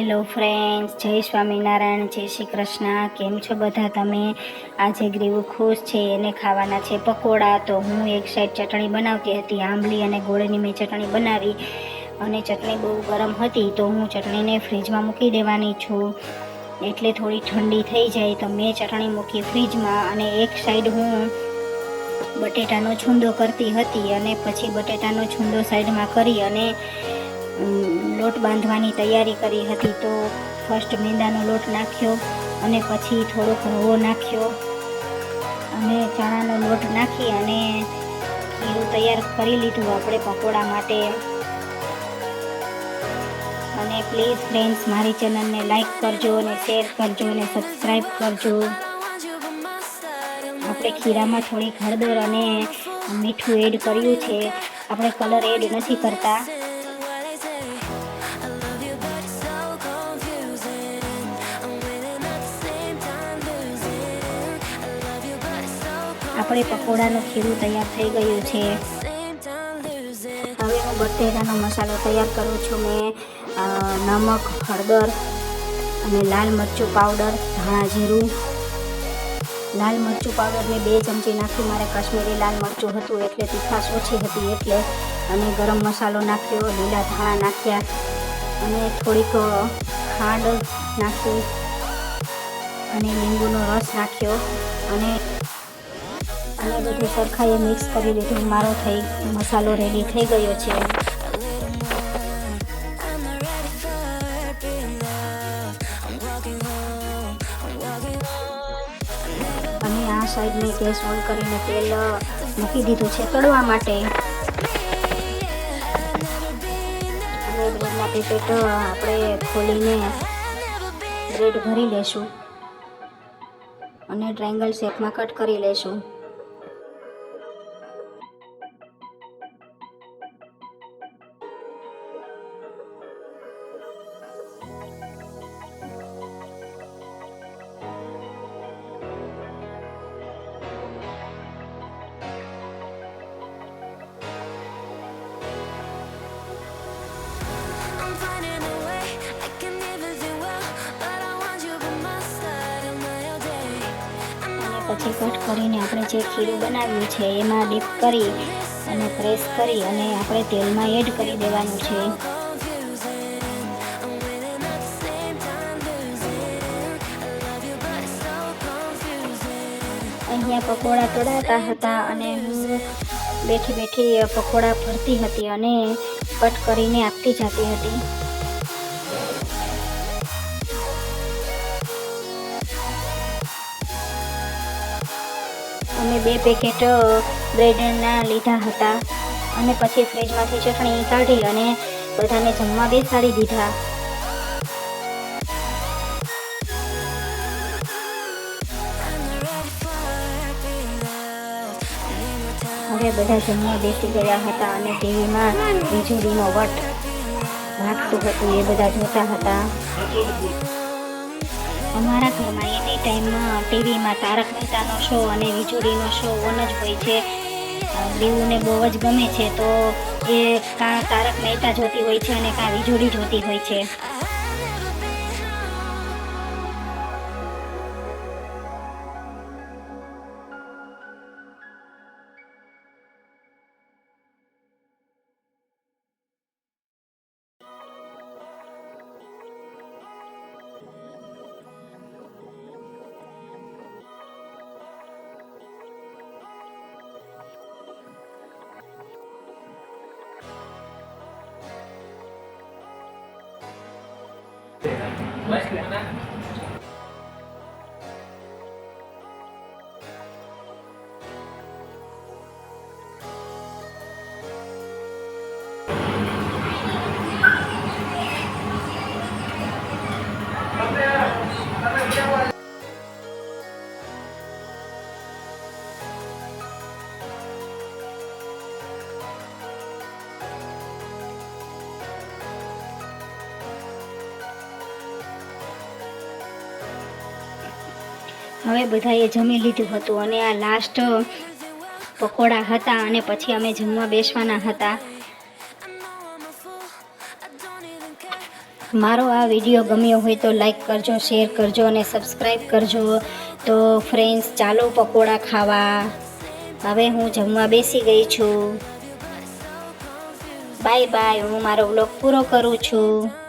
Hello friends, જય સ્વામિનારાયણ, જય શ્રી કૃષ્ણ. કેમ છો બધા તમે? આજે ગ્રીવું ખુશ છે, એને ખાવાના છે પકોડા. તો હું એક સાઈડ ચટણી બનાવતી હતી, આંબલી અને ગોળની મેં ચટણી બનાવી અને ચટણી બહુ ગરમ હતી, તો હું ચટણીને ફ્રીજમાં મૂકી દેવાની છું. એટલે થોડી ઠંડી થઈ જાય, તો મેં ચટણી મૂકી ફ્રીજમાં અને એક સાઈડ હું બટેટાનો છૂંદો કરતી હતી અને પછી બટેટાનો છૂંદો સાઈડમાં કરી અને લોટ બાંધવાની તૈયારી કરી હતી તો ફર્સ્ટ મેંદાનો લોટ નાખ્યો અને પછી થોડોક રવો નાખ્યો. અને ચણાનો લોટ નાખી અને ખીરું તૈયાર કરી લીધું આપણે પકોડા માટે. અને પ્લીઝ ફ્રેન્ડ્સ મારી ચેનલને લાઈક કરજો અને શેર કરજો અને સબસ્ક્રાઈબ કરજો. આપણે ખીરામાં થોડીક હળદર અને મીઠું એડ કર્યું છે. આપણે કલર એડ નથી કરતા. આપણે પકોડાનું ખીરું તૈયાર થઈ ગયું છે. હવે હું બટેટાનો મસાલો તૈયાર કરું છું મેં. નમક, હળદર અને લાલ મરચું પાવડર, ધાણા જીરું. લાલ મરચું પાવડર મેં બે ચમચી નાખ્યું મારે કાશ્મીરી લાલ મરચું હતું એટલે તીખાશ ઓછી હતી એટલે અને ગરમ મસાલો નાખ્યો, લીલા ધાણા નાખ્યા અને થોડીક ખાંડ નાખી અને લીંબુનો રસ નાખ્યો અને અને બધું સરખાઈએ મિક્સ કરી લીધું. મારો થઈ, મસાલો રેડી થઈ ગયો છે. અને આ સાઈડને ગેસ ઓન કરીને તેલ મૂકી દીધું છે તળવા માટે. અને બ્રેડના પેકેટ આપણે ખોલીને બ્રેડ ભરી લેશું. અને ટ્રાયંગલ શેપમાં કટ કરી લેશું. Know કટ કરીને આપણે જે ખીરું બનાવ્યું છે, એમાં ડીપ કરી અને પ્રેસ કરી અને આપણે તેલમાં એડ કરી દેવાનું છે. અહીંયા પકોડા તળાતા હતા અને હું બેઠી બેઠી પકોડા ભરતી હતી અને કટ કરીને આપતી જતી હતી અમે બે પેકેટ બ્રેડના લીધા હતા અને પછી ફ્રીજમાંથી ચટણી કાઢી અને બધાને જમવા બેસાડી દીધા. હવે બધા જમવા બેસી ગયા હતા અને ટીવીમાં વીજળીનો વટ ભાગતું હતું, એ બધા જોતા હતા અમારા ઘરમાં એની ટાઈમમાં ટીવીમાં તારક મહેતાનો શો અને વીજળીનો શો ઓન જ હોય છે. દેવુને બહુ જ ગમે છે તો એ કાં તારક મહેતા જોતી હોય છે અને કાં વીજળી જોતી હોય છે. Başka. હવે બધાએ જમી લીધું હતું અને આ લાસ્ટ પકોડા હતા અને પછી અમે જમવા બેસવાના હતા. મારો આ વીડિયો ગમ્યો હોય તો લાઈક કરજો શેર કરજો અને સબસ્ક્રાઈબ કરજો. તો ફ્રેન્ડ્સ ચાલો પકોડા ખાવા. હવે હું જમવા બેસી ગઈ છું. બાય બાય હું મારો બ્લોગ પૂરો કરું છું.